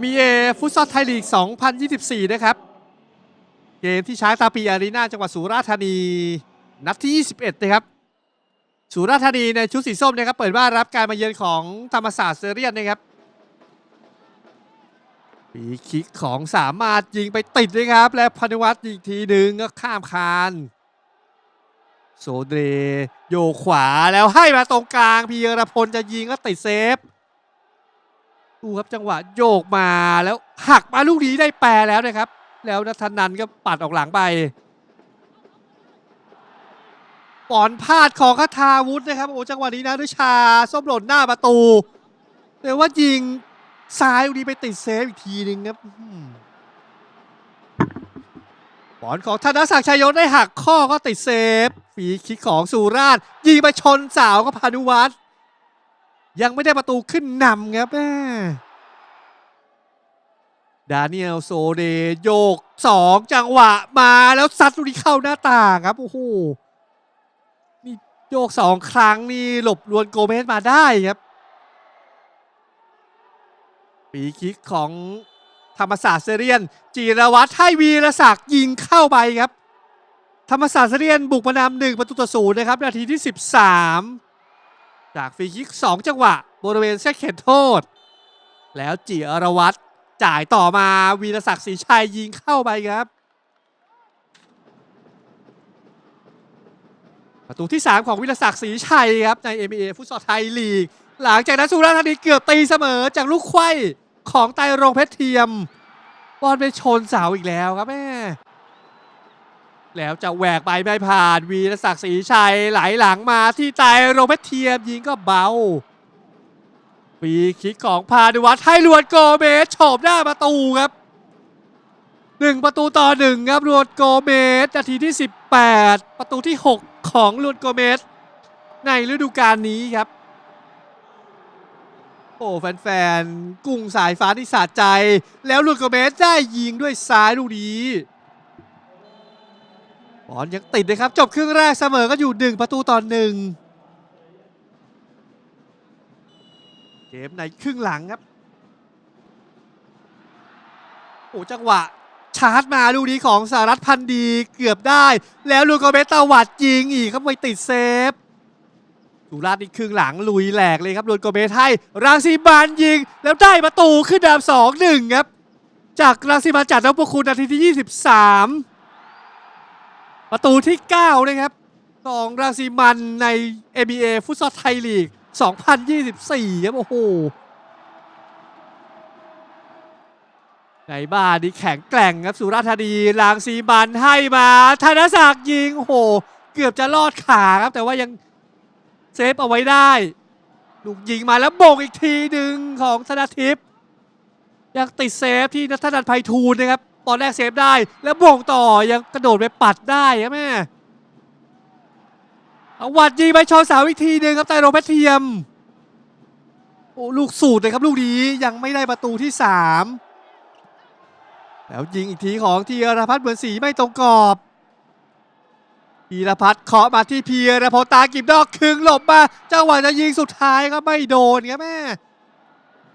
MEA ฟุตซอลไทยลีก 2024 นะครับ เกมที่ช้างตาปีอารีนาจังหวัดสุราษฎร์ธานี นัดที่ 21 นะครับ สุราษฎร์ธานีในชุดสีส้มนะครับ เปิดบ้านรับการมาเยือนของธรรมศาสตร์เซเรียนนะครับปีคิกของสามารถยิงไปติดนะครับ และพนวัตยิงทีหนึ่งก็ข้ามคานโซเดรโยขวาแล้วให้มาตรงกลางพีรพลจะยิงก็ติดเซฟ ดูครับจังหวะโยกมาแล้วหักมาลูกนี้ได้แปรแล้วนะครับ แล้วนัทนันก็ปัดออกหลังไปปอนพลาดของคาทาวุธนะครับโอ้จังหวะนี้นะด้วยชาส้มหล่นหน้าประตูแต่ว่ายิงซ้ายลูกนี้ไปติดเซฟอีกทีหนึ่งครับอื้อหือบอลของธนศักดิ์ชัยยศได้หักข้อก็ติดเซฟฝีคิกของสุราษฎร์ยิงไปชนสาวก็พานุวัฒน์ ยังไม่ได้ประตูขึ้นนำครับแม่ดานิเอลโซเดโยกสองจังหวะมาแล้วซัดลูกนี้เข้าหน้าต่างครับ โอ้โหนี่โยกสองครั้งนี่หลบลวนโกเมสมาได้ครับ ปีคิกของธรรมศาสตร์เซเรียน จีรวัตรให้วีรศักดิ์ยิงเข้าไปครับ ธรรมศาสตร์เซเรียนบุกมานำหนึ่งประตูต่อศูนย์นะครับ นาทีที่ 13 จากฟรีคิก 2 จังหวะ บริเวณเส้นเขตโทษ แล้วจิรวัตรจ่ายต่อมาวีรศักดิ์ศรีชัยยิงเข้าไปครับ ประตูที่ 3 ของวีรศักดิ์ศรีชัยครับ ใน NBA ฟุตซอลไทยลีก หลังจากนั้นสุราษฎร์ธานีเกือบตีเสมอจากลูกไขว้ของไตรรงเพชรเทียม บอลไปชนเสาอีกแล้วครับแม่ แล้วจะแหวกไปไม่ผ่าน วีรศักดิ์ศรีชัยไหลหลังมาที่ไตรรเพชรเทียมยิงก็เบาฟรีคิกของพานุวัฒน์ให้ลวนโกเมสโฉบหน้าประตูครับหนึ่งประตูต่อหนึ่งครับลวนโกเมสนาทีที่ 18 ประตูที่ 6 ของลวนโกเมส ในฤดูกาลนี้ครับ โอ้แฟนๆกุ้งสายฟ้าที่สะใจ แล้วลวนโกเมสได้ยิงด้วยซ้ายลูกนี้ บอลยังติดนะครับ จบครึ่งแรกเสมอก็อยู่หนึ่งประตูต่อหนึ่งเกมในครึ่งหลังครับโอ้จังหวะชาร์จมาลูกนี้ของสหรัฐพันธ์ดีเกือบได้ แล้วลูกเมสตาวัดยิงอีกครับไปติดเซฟสุราษฎร์อีกครึ่งหลังลุยแหลกเลยครับลูกเมสให้รังสีบานยิง แล้วได้ประตูขึ้นดามสองหนึ่งครับ จากรังสีบานจัดนพคุณนาทีที่ 23 ประตูที่ 9 นะครับของราซีมันใน NBA ฟุตซอลไทยลีก 2024 ครับ โอ้โหในบ้านนี่แข็งแกร่งครับ สุราษฎร์ธานีลางซีมันให้มาธนศักดิ์ยิงโอ้โห เกือบจะลอดขาครับ แต่ว่ายังเซฟเอาไว้ได้ ลูกยิงมาแล้วโบกอีกทีหนึ่งของธนาทิพย์ยังติดเซฟที่นัทนันท์ไพฑูรย์นะครับ ตอนแรกเซฟได้ แล้วบ่งต่อยังกระโดดไปปัดได้ครับแม่เอาวัดยิงไปชอสาอีกทีหนึ่งครับไตรโรงเพชรเทียมโอ้ลูกสูตรเลยครับลูกนี้ยังไม่ได้ประตูที่สามแล้วยิงอีกทีของทีรพัฒน์เหมือนสีไม่ตรงกรอบพีรพัฒน์เคาะมาที่เพียรพลตากิบดอกคึงหลบมาจังหวะจะยิงสุดท้ายก็ไม่โดนครับแม่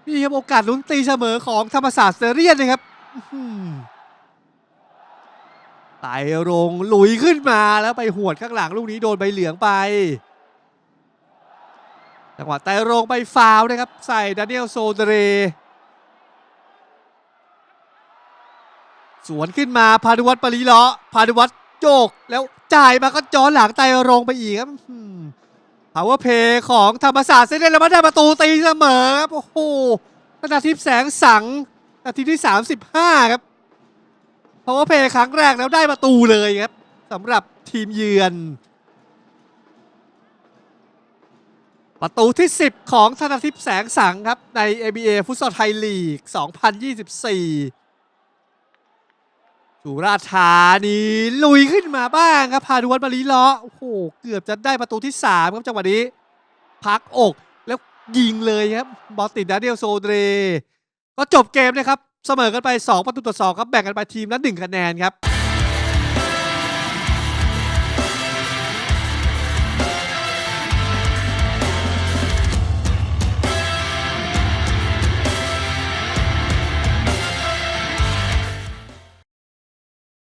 นี่ครับโอกาสลุ้นตีเสมอของธรรมศาสตร์เซเรียนนะครับ ไต่รงลุยขึ้นมาแล้วไปหวดข้างหลังลูกนี้โดนใบเหลืองไปจังหวะไต่รงไปฟาวนะครับ ใส่ดานิเอลโซเดเรสวนขึ้นมาพานุวัตรปรีเลาะพานุวัตรโยกแล้วจ่ายมาก็ย้อนหลังไต่รงไปอีกครับพาวเวอร์เพย์ของธรรมศาสตร์เซนเดนแล้วมาได้ประตูตีเสมอครับโอ้โหนาทีแสงสังนาทีที่ 35 ครับ พาวเวอร์เพย์ครั้งแรกแล้วได้ประตูเลยครับสำหรับทีมเยือน ประตูที่ 10 ของธนทิพย์แสงสังครับ ใน ABA ฟุตซอลไทยลีก 2024 สุราษฎร์ธานีลุยขึ้นมาบ้างครับ พาดวนมาลีเลาะโอ้โห เกือบจะได้ประตูที่ 3 ครับจังหวะนี้ พักอกแล้วยิงเลยครับ บอลติดดานิเอลโซเดรก็จบเกมนะครับ เสมอกันไป 2 ประตูต่อ2ครับแบ่งกันไปทีมละ1คะแนนครับ